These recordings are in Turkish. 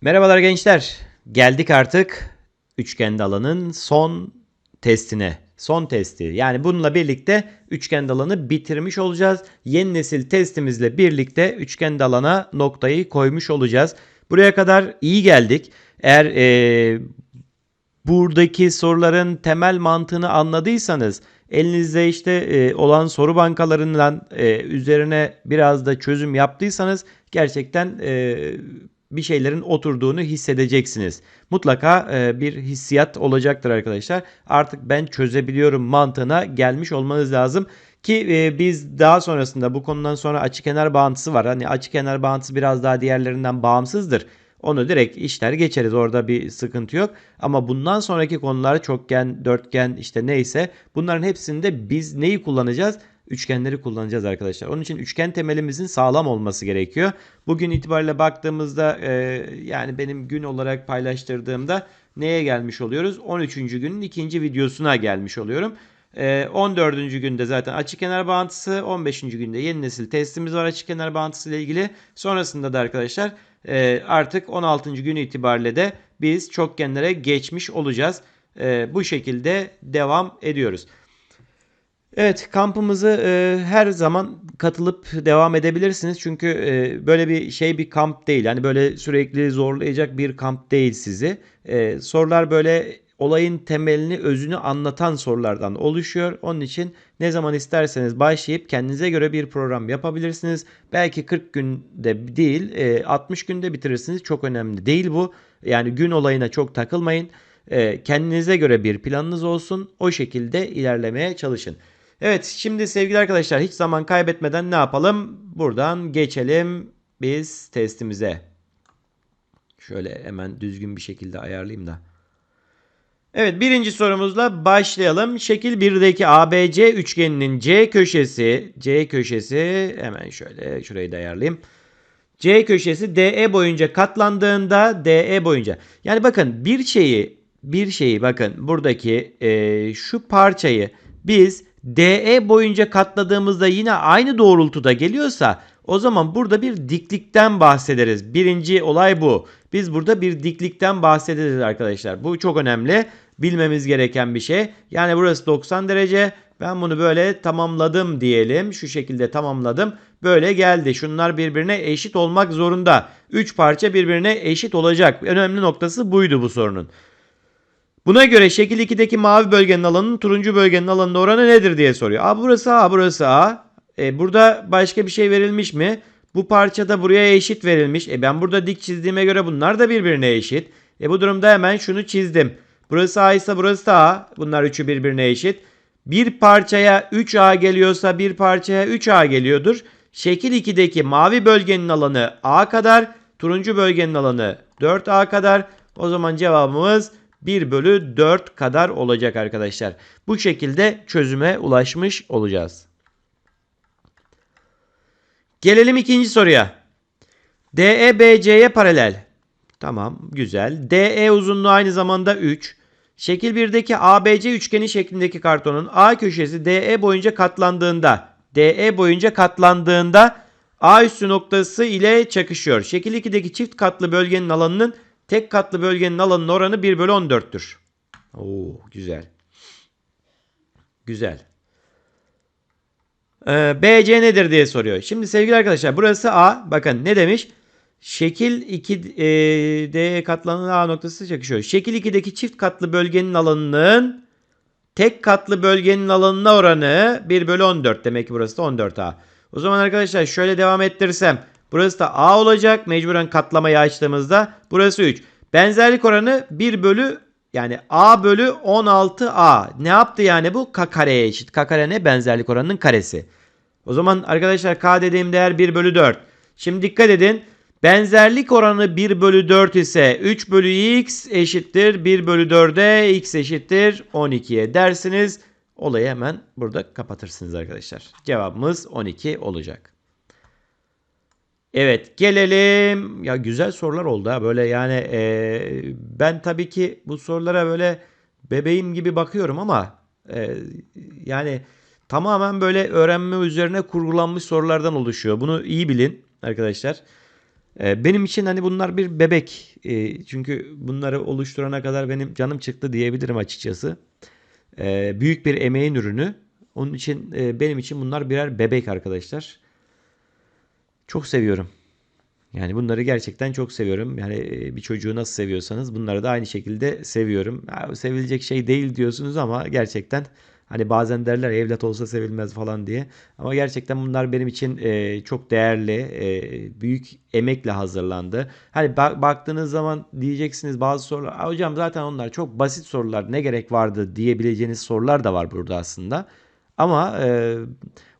Merhabalar gençler. Geldik artık üçgen alanın son testine. Son testi. Yani bununla birlikte üçgen alanı bitirmiş olacağız. Yeni nesil testimizle birlikte üçgen alana noktayı koymuş olacağız. Buraya kadar iyi geldik. Eğer eee, buradaki soruların temel mantığını anladıysanız elinizde işte e, olan soru bankalarından e, üzerine biraz da çözüm yaptıysanız gerçekten e, bir şeylerin oturduğunu hissedeceksiniz. Mutlaka e, bir hissiyat olacaktır arkadaşlar. Artık ben çözebiliyorum mantığına gelmiş olmanız lazım. Ki e, biz daha sonrasında bu konudan sonra açıkenar bağıntısı var. Hani açıkenar bağıntısı biraz daha diğerlerinden bağımsızdır. Onu direkt işler geçeriz. Orada bir sıkıntı yok. Ama bundan sonraki konular çokgen, dörtgen işte neyse bunların hepsinde biz neyi kullanacağız? Üçgenleri kullanacağız arkadaşlar. Onun için üçgen temelimizin sağlam olması gerekiyor. Bugün itibariyle baktığımızda e, yani benim gün olarak paylaştırdığımda neye gelmiş oluyoruz? 13. günün ikinci videosuna gelmiş oluyorum. E, 14. günde zaten açık kenar bağıntısı, 15. günde yeni nesil testimiz var açık kenar bağıntısı ile ilgili. Sonrasında da arkadaşlar e, artık 16. gün itibariyle de biz çokgenlere geçmiş olacağız. E, bu şekilde devam ediyoruz. Evet kampımızı e, her zaman katılıp devam edebilirsiniz. Çünkü e, böyle bir şey bir kamp değil. Yani böyle sürekli zorlayacak bir kamp değil sizi. E, sorular böyle olayın temelini, özünü anlatan sorulardan oluşuyor. Onun için ne zaman isterseniz başlayıp kendinize göre bir program yapabilirsiniz. Belki 40 günde değil, e, 60 günde bitirirsiniz. Çok önemli değil bu. Yani gün olayına çok takılmayın. E, kendinize göre bir planınız olsun. O şekilde ilerlemeye çalışın. Evet şimdi sevgili arkadaşlar hiç zaman kaybetmeden ne yapalım? Buradan geçelim biz testimize. Şöyle hemen düzgün bir şekilde ayarlayayım da. Evet birinci sorumuzla başlayalım. Şekil 1'deki ABC üçgeninin C köşesi, C köşesi hemen şöyle şurayı da ayarlayayım. C köşesi DE boyunca katlandığında DE boyunca. Yani bakın bir şeyi bir şeyi bakın buradaki e, şu parçayı biz DE boyunca katladığımızda yine aynı doğrultuda geliyorsa o zaman burada bir diklikten bahsederiz. Birinci olay bu. Biz burada bir diklikten bahsederiz arkadaşlar. Bu çok önemli. Bilmemiz gereken bir şey. Yani burası 90 derece. Ben bunu böyle tamamladım diyelim. Şu şekilde tamamladım. Böyle geldi. Şunlar birbirine eşit olmak zorunda. 3 parça birbirine eşit olacak. Önemli noktası buydu bu sorunun. Buna göre şekil 2'deki mavi bölgenin alanının turuncu bölgenin alanının oranı nedir diye soruyor. A burası A burası A. E, burada başka bir şey verilmiş mi? Bu parçada buraya eşit verilmiş. E ben burada dik çizdiğime göre bunlar da birbirine eşit. E bu durumda hemen şunu çizdim. Burası A ise burası da A. Bunlar üçü birbirine eşit. Bir parçaya 3A geliyorsa bir parçaya 3A geliyordur. Şekil 2'deki mavi bölgenin alanı A kadar, turuncu bölgenin alanı 4A kadar. O zaman cevabımız 1 bölü 4 kadar olacak arkadaşlar. Bu şekilde çözüme ulaşmış olacağız. Gelelim ikinci soruya. DE BC'ye paralel. Tamam güzel. DE uzunluğu aynı zamanda 3. Şekil 1'deki ABC üçgeni şeklindeki kartonun A köşesi DE boyunca katlandığında DE boyunca katlandığında A üstü noktası ile çakışıyor. Şekil 2'deki çift katlı bölgenin alanının tek katlı bölgenin alanının oranı 1 bölü 14'tür. Oo güzel. Güzel. Ee, BC nedir diye soruyor. Şimdi sevgili arkadaşlar burası A. Bakın ne demiş? Şekil 2 e, katlanan A noktası çakışıyor. Şekil 2'deki çift katlı bölgenin alanının tek katlı bölgenin alanına oranı 1 bölü 14. Demek ki burası da 14A. O zaman arkadaşlar şöyle devam ettirirsem burası da A olacak. Mecburen katlamayı açtığımızda burası 3. Benzerlik oranı 1 bölü yani A bölü 16A. Ne yaptı yani bu? K kareye eşit. K kare ne? Benzerlik oranının karesi. O zaman arkadaşlar K dediğim değer 1 bölü 4. Şimdi dikkat edin. Benzerlik oranı 1 bölü 4 ise 3 bölü x eşittir 1 bölü 4'e x eşittir 12'ye dersiniz. Olayı hemen burada kapatırsınız arkadaşlar. Cevabımız 12 olacak. Evet gelelim. Ya güzel sorular oldu ha. Böyle yani e, ben tabii ki bu sorulara böyle bebeğim gibi bakıyorum ama e, yani tamamen böyle öğrenme üzerine kurgulanmış sorulardan oluşuyor. Bunu iyi bilin arkadaşlar. E, benim için hani bunlar bir bebek. E, çünkü bunları oluşturana kadar benim canım çıktı diyebilirim açıkçası. E, büyük bir emeğin ürünü. Onun için e, benim için bunlar birer bebek arkadaşlar. Çok seviyorum. Yani bunları gerçekten çok seviyorum. Yani e, bir çocuğu nasıl seviyorsanız bunları da aynı şekilde seviyorum. Ya, sevilecek şey değil diyorsunuz ama gerçekten hani bazen derler evlat olsa sevilmez falan diye. Ama gerçekten bunlar benim için e, çok değerli, e, büyük emekle hazırlandı. Hani ba- baktığınız zaman diyeceksiniz bazı sorular, "Aa, hocam zaten onlar çok basit sorular ne gerek vardı diyebileceğiniz sorular da var burada aslında. Ama e,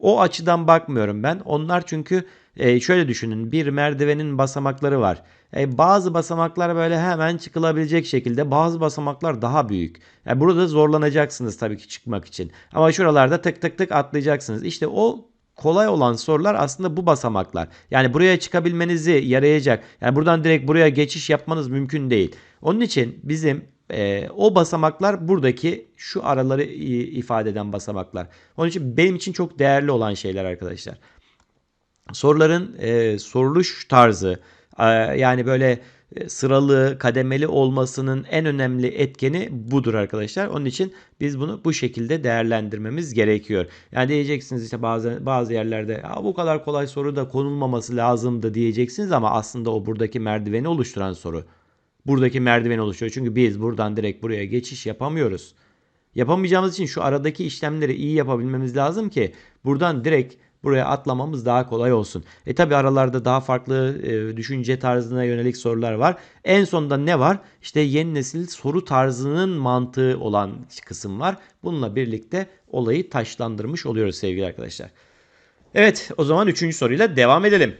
o açıdan bakmıyorum ben. Onlar çünkü e, şöyle düşünün bir merdivenin basamakları var. E, bazı basamaklar böyle hemen çıkılabilecek şekilde bazı basamaklar daha büyük. Yani burada zorlanacaksınız tabii ki çıkmak için. Ama şuralarda tık tık tık atlayacaksınız. İşte o kolay olan sorular aslında bu basamaklar. Yani buraya çıkabilmenizi yarayacak. Yani buradan direkt buraya geçiş yapmanız mümkün değil. Onun için bizim e, o basamaklar buradaki şu araları ifade eden basamaklar. Onun için benim için çok değerli olan şeyler arkadaşlar. Soruların e, soruluş tarzı e, yani böyle e, sıralı, kademeli olmasının en önemli etkeni budur arkadaşlar. Onun için biz bunu bu şekilde değerlendirmemiz gerekiyor. Yani diyeceksiniz işte bazı bazı yerlerde bu kadar kolay soru da konulmaması lazımdı diyeceksiniz ama aslında o buradaki merdiveni oluşturan soru. Buradaki merdiveni oluşturuyor. Çünkü biz buradan direkt buraya geçiş yapamıyoruz. Yapamayacağımız için şu aradaki işlemleri iyi yapabilmemiz lazım ki buradan direkt buraya atlamamız daha kolay olsun. E tabi aralarda daha farklı e, düşünce tarzına yönelik sorular var. En sonunda ne var? İşte yeni nesil soru tarzının mantığı olan kısım var. Bununla birlikte olayı taşlandırmış oluyoruz sevgili arkadaşlar. Evet o zaman üçüncü soruyla devam edelim.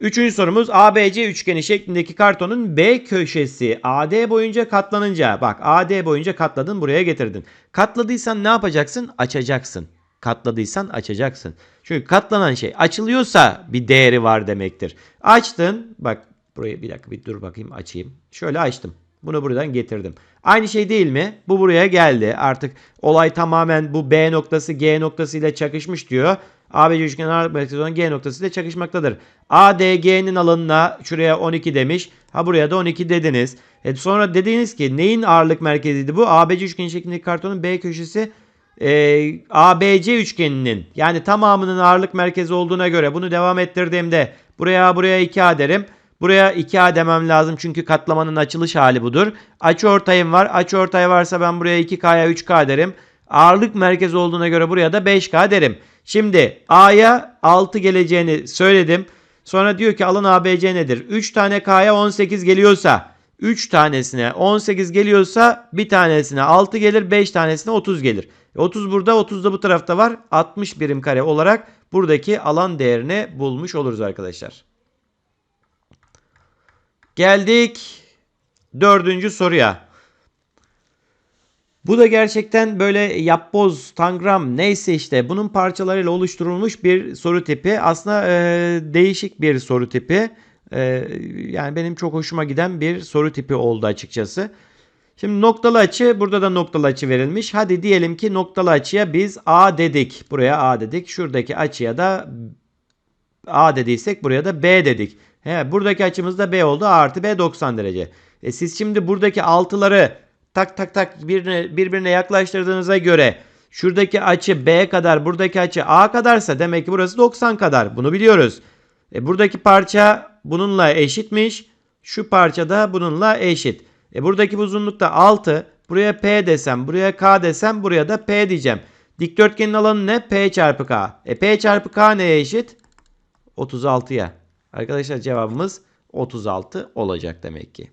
Üçüncü sorumuz ABC üçgeni şeklindeki kartonun B köşesi AD boyunca katlanınca bak AD boyunca katladın buraya getirdin. Katladıysan ne yapacaksın? Açacaksın. Katladıysan açacaksın. Çünkü katlanan şey açılıyorsa bir değeri var demektir. Açtın bak buraya bir dakika bir dur bakayım açayım. Şöyle açtım. Bunu buradan getirdim. Aynı şey değil mi? Bu buraya geldi. Artık olay tamamen bu B noktası G noktası ile çakışmış diyor. ABC üçgenin ağırlık merkezi G noktası ile çakışmaktadır. ADG'nin alanına şuraya 12 demiş. Ha buraya da 12 dediniz. E sonra dediniz ki neyin ağırlık merkeziydi bu? ABC üçgeni şeklindeki kartonun B köşesi e, ABC üçgeninin yani tamamının ağırlık merkezi olduğuna göre bunu devam ettirdiğimde buraya buraya 2A derim. Buraya 2A demem lazım çünkü katlamanın açılış hali budur. Açı ortayım var. Açı ortay varsa ben buraya 2K'ya 3K derim. Ağırlık merkezi olduğuna göre buraya da 5K derim. Şimdi A'ya 6 geleceğini söyledim. Sonra diyor ki alın ABC nedir? 3 tane K'ya 18 geliyorsa 3 tanesine 18 geliyorsa bir tanesine 6 gelir 5 tanesine 30 gelir. E 30 burada 30 da bu tarafta var. 60 birim kare olarak buradaki alan değerini bulmuş oluruz arkadaşlar. Geldik dördüncü soruya. Bu da gerçekten böyle yapboz, tangram neyse işte bunun parçalarıyla oluşturulmuş bir soru tipi. Aslında e, değişik bir soru tipi. E, yani benim çok hoşuma giden bir soru tipi oldu açıkçası. Şimdi noktalı açı burada da noktalı açı verilmiş. Hadi diyelim ki noktalı açıya biz A dedik. Buraya A dedik. Şuradaki açıya da A dediysek buraya da B dedik. He, buradaki açımız da B oldu. A artı B 90 derece. E siz şimdi buradaki altıları tak tak tak birbirine, birbirine yaklaştırdığınıza göre şuradaki açı B kadar buradaki açı A kadarsa demek ki burası 90 kadar. Bunu biliyoruz. E buradaki parça bununla eşitmiş. Şu parça da bununla eşit. E buradaki uzunluk da 6. Buraya P desem, buraya K desem, buraya da P diyeceğim. Dikdörtgenin alanı ne? P çarpı K. E P çarpı K neye eşit? 36'ya. Arkadaşlar cevabımız 36 olacak demek ki.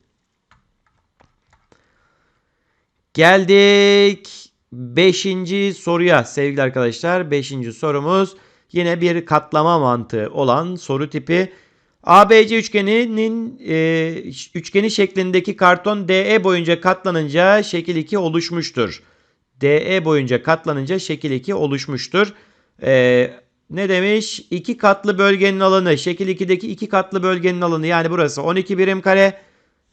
Geldik 5. soruya sevgili arkadaşlar. 5. sorumuz yine bir katlama mantığı olan soru tipi. ABC üçgeninin e, üçgeni şeklindeki karton DE boyunca katlanınca şekil 2 oluşmuştur. DE boyunca katlanınca şekil 2 oluşmuştur. E, ne demiş? İki katlı bölgenin alanı şekil 2'deki iki katlı bölgenin alanı yani burası 12 birim kare.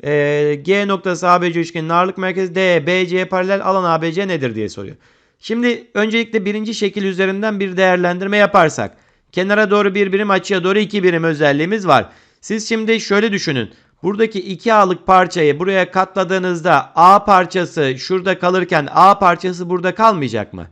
E, G noktası ABC üçgeninin ağırlık merkezi D, BC'ye paralel alan ABC nedir diye soruyor. Şimdi öncelikle birinci şekil üzerinden bir değerlendirme yaparsak. Kenara doğru bir birim açıya doğru iki birim özelliğimiz var. Siz şimdi şöyle düşünün. Buradaki 2A'lık parçayı buraya katladığınızda A parçası şurada kalırken A parçası burada kalmayacak mı?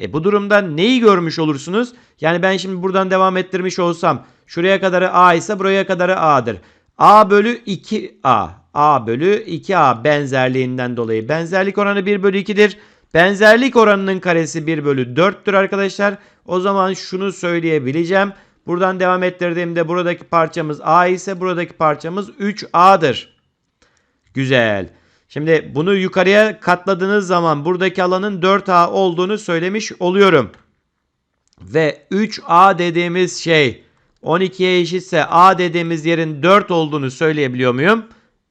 E bu durumda neyi görmüş olursunuz? Yani ben şimdi buradan devam ettirmiş olsam şuraya kadarı A ise buraya kadarı A'dır. A bölü 2A. A bölü 2A benzerliğinden dolayı. Benzerlik oranı 1 bölü 2'dir. Benzerlik oranının karesi 1 bölü 4'tür arkadaşlar. O zaman şunu söyleyebileceğim. Buradan devam ettirdiğimde buradaki parçamız A ise buradaki parçamız 3A'dır. Güzel. Şimdi bunu yukarıya katladığınız zaman buradaki alanın 4A olduğunu söylemiş oluyorum. Ve 3A dediğimiz şey 12'ye eşitse A dediğimiz yerin 4 olduğunu söyleyebiliyor muyum?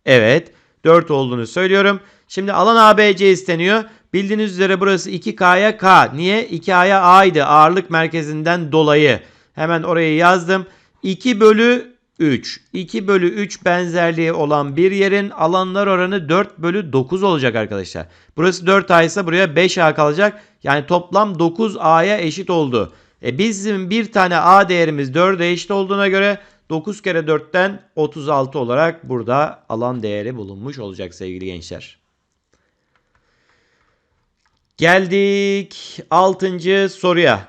Evet. 4 olduğunu söylüyorum. Şimdi alan ABC isteniyor. Bildiğiniz üzere burası 2K'ya K. Niye? 2A'ya A'ydı ağırlık merkezinden dolayı. Hemen orayı yazdım. 2 bölü 3. 2 bölü 3 benzerliği olan bir yerin alanlar oranı 4 bölü 9 olacak arkadaşlar. Burası 4A ise buraya 5A kalacak. Yani toplam 9A'ya eşit oldu. E bizim bir tane A değerimiz 4'e eşit olduğuna göre 9 kere 4'ten 36 olarak burada alan değeri bulunmuş olacak sevgili gençler. Geldik 6. soruya.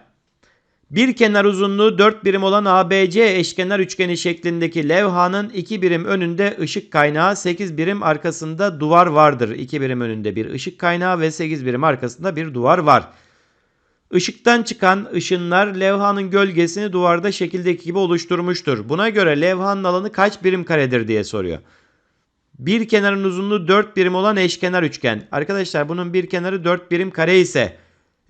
Bir kenar uzunluğu 4 birim olan ABC eşkenar üçgeni şeklindeki levhanın 2 birim önünde ışık kaynağı 8 birim arkasında duvar vardır. 2 birim önünde bir ışık kaynağı ve 8 birim arkasında bir duvar var. Işıktan çıkan ışınlar levhanın gölgesini duvarda şekildeki gibi oluşturmuştur. Buna göre levhanın alanı kaç birim karedir diye soruyor. Bir kenarın uzunluğu 4 birim olan eşkenar üçgen. Arkadaşlar bunun bir kenarı 4 birim kare ise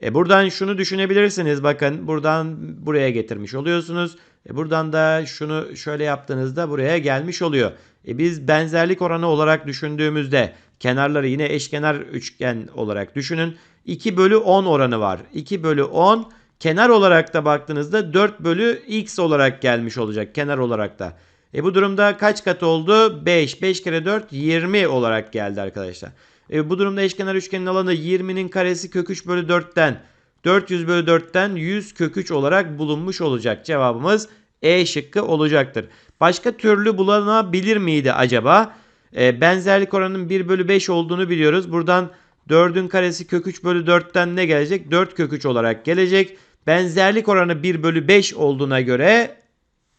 e buradan şunu düşünebilirsiniz. Bakın buradan buraya getirmiş oluyorsunuz. E buradan da şunu şöyle yaptığınızda buraya gelmiş oluyor. E biz benzerlik oranı olarak düşündüğümüzde kenarları yine eşkenar üçgen olarak düşünün. 2 bölü 10 oranı var. 2 bölü 10 kenar olarak da baktığınızda 4 bölü x olarak gelmiş olacak kenar olarak da. E bu durumda kaç kat oldu? 5. 5 kere 4 20 olarak geldi arkadaşlar. E bu durumda eşkenar üçgenin alanı 20'nin karesi kök 3 bölü 4'ten 400 bölü 4'ten 100 kök 3 olarak bulunmuş olacak. Cevabımız E şıkkı olacaktır. Başka türlü bulunabilir miydi acaba? E, benzerlik oranının 1 bölü 5 olduğunu biliyoruz. Buradan 4'ün karesi kök 3 bölü 4'ten ne gelecek? 4 kök 3 olarak gelecek. Benzerlik oranı 1 bölü 5 olduğuna göre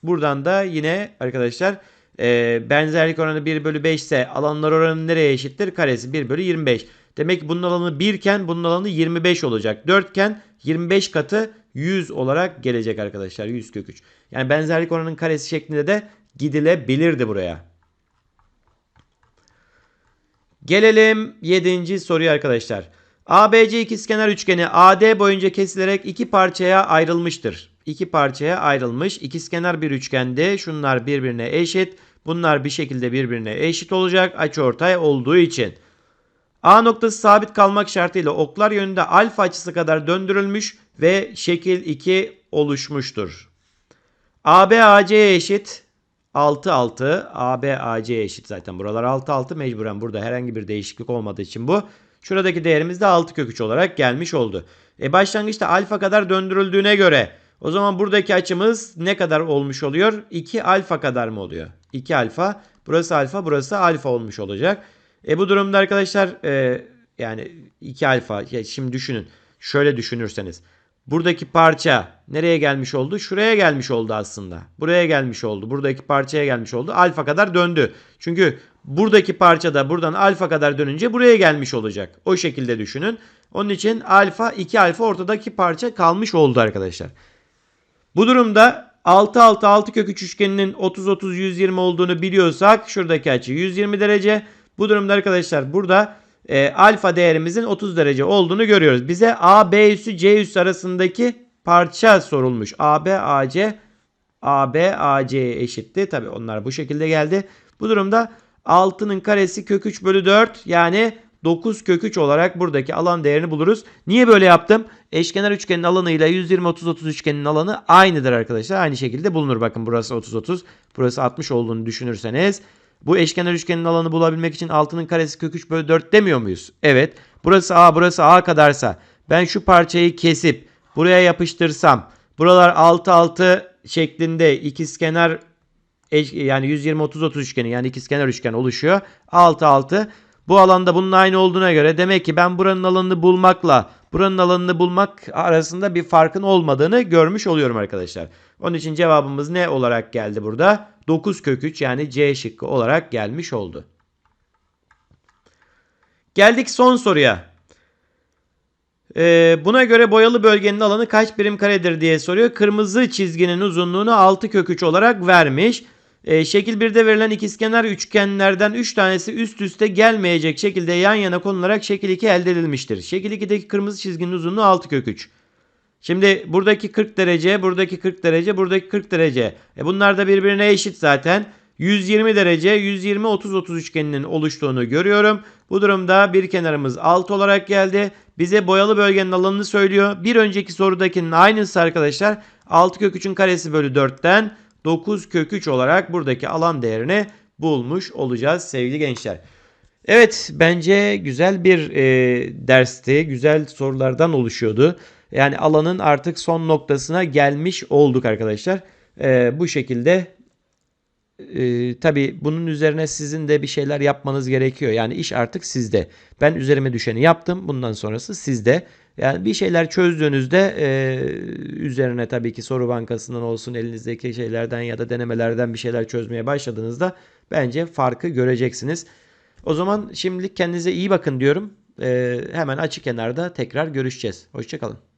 buradan da yine arkadaşlar e, benzerlik oranı 1 bölü 5 ise alanlar oranı nereye eşittir? Karesi 1 bölü 25. Demek ki bunun alanı 1 iken bunun alanı 25 olacak. 4 iken 25 katı 100 olarak gelecek arkadaşlar. 100 kök 3. Yani benzerlik oranının karesi şeklinde de gidilebilirdi buraya. Gelelim 7. soruya arkadaşlar. ABC ikizkenar üçgeni AD boyunca kesilerek iki parçaya ayrılmıştır. İki parçaya ayrılmış. İkizkenar bir üçgende şunlar birbirine eşit. Bunlar bir şekilde birbirine eşit olacak açıortay olduğu için. A noktası sabit kalmak şartıyla oklar yönünde alfa açısı kadar döndürülmüş ve şekil 2 oluşmuştur. AB AC'ye eşit 6 6 AB AC eşit zaten buralar 6 6 mecburen burada herhangi bir değişiklik olmadığı için bu. Şuradaki değerimiz de 6 kök 3 olarak gelmiş oldu. E başlangıçta alfa kadar döndürüldüğüne göre o zaman buradaki açımız ne kadar olmuş oluyor? 2 alfa kadar mı oluyor? 2 alfa. Burası alfa, burası alfa olmuş olacak. E bu durumda arkadaşlar e, yani 2 alfa. Ya şimdi düşünün. Şöyle düşünürseniz. Buradaki parça nereye gelmiş oldu? Şuraya gelmiş oldu aslında. Buraya gelmiş oldu. Buradaki parçaya gelmiş oldu. Alfa kadar döndü. Çünkü buradaki parça da buradan alfa kadar dönünce buraya gelmiş olacak. O şekilde düşünün. Onun için alfa 2 alfa ortadaki parça kalmış oldu arkadaşlar. Bu durumda 6 6 6 kök 3 üçgeninin 30 30 120 olduğunu biliyorsak şuradaki açı 120 derece. Bu durumda arkadaşlar burada e, alfa değerimizin 30 derece olduğunu görüyoruz. Bize A, B üssü, C üssü arasındaki parça sorulmuş. A, B, A, C, A, B, A, C eşitti. Tabi onlar bu şekilde geldi. Bu durumda 6'nın karesi kök 3 bölü 4 yani 9 kök 3 olarak buradaki alan değerini buluruz. Niye böyle yaptım? Eşkenar üçgenin alanıyla 120 30 30 üçgenin alanı aynıdır arkadaşlar. Aynı şekilde bulunur. Bakın burası 30 30, burası 60 olduğunu düşünürseniz bu eşkenar üçgenin alanı bulabilmek için 6'nın karesi kök 3 bölü 4 demiyor muyuz? Evet. Burası A burası A kadarsa ben şu parçayı kesip buraya yapıştırsam buralar 6 6 şeklinde ikizkenar yani 120 30 30 üçgeni yani ikizkenar üçgen oluşuyor. 6 6. Bu alanda bunun aynı olduğuna göre demek ki ben buranın alanını bulmakla buranın alanını bulmak arasında bir farkın olmadığını görmüş oluyorum arkadaşlar. Onun için cevabımız ne olarak geldi burada? 9 kök 3 yani C şıkkı olarak gelmiş oldu. Geldik son soruya. Ee, buna göre boyalı bölgenin alanı kaç birim karedir diye soruyor. Kırmızı çizginin uzunluğunu 6 kök 3 olarak vermiş. Ee, şekil 1'de verilen ikizkenar üçgenlerden 3 tanesi üst üste gelmeyecek şekilde yan yana konularak şekil 2 elde edilmiştir. Şekil 2'deki kırmızı çizginin uzunluğu 6 kök 3. Şimdi buradaki 40 derece, buradaki 40 derece, buradaki 40 derece. E bunlar da birbirine eşit zaten. 120 derece, 120 30 30 üçgeninin oluştuğunu görüyorum. Bu durumda bir kenarımız 6 olarak geldi. Bize boyalı bölgenin alanını söylüyor. Bir önceki sorudakinin aynısı arkadaşlar. 6 kök 3'ün karesi bölü 4'ten 9 kök 3 olarak buradaki alan değerini bulmuş olacağız sevgili gençler. Evet bence güzel bir e, dersti. Güzel sorulardan oluşuyordu. Yani alanın artık son noktasına gelmiş olduk arkadaşlar. E, bu şekilde e, tabii bunun üzerine sizin de bir şeyler yapmanız gerekiyor. Yani iş artık sizde. Ben üzerime düşeni yaptım. Bundan sonrası sizde. Yani bir şeyler çözdüğünüzde e, üzerine tabii ki soru bankasından olsun elinizdeki şeylerden ya da denemelerden bir şeyler çözmeye başladığınızda bence farkı göreceksiniz. O zaman şimdilik kendinize iyi bakın diyorum. E, hemen açık kenarda tekrar görüşeceğiz. Hoşçakalın.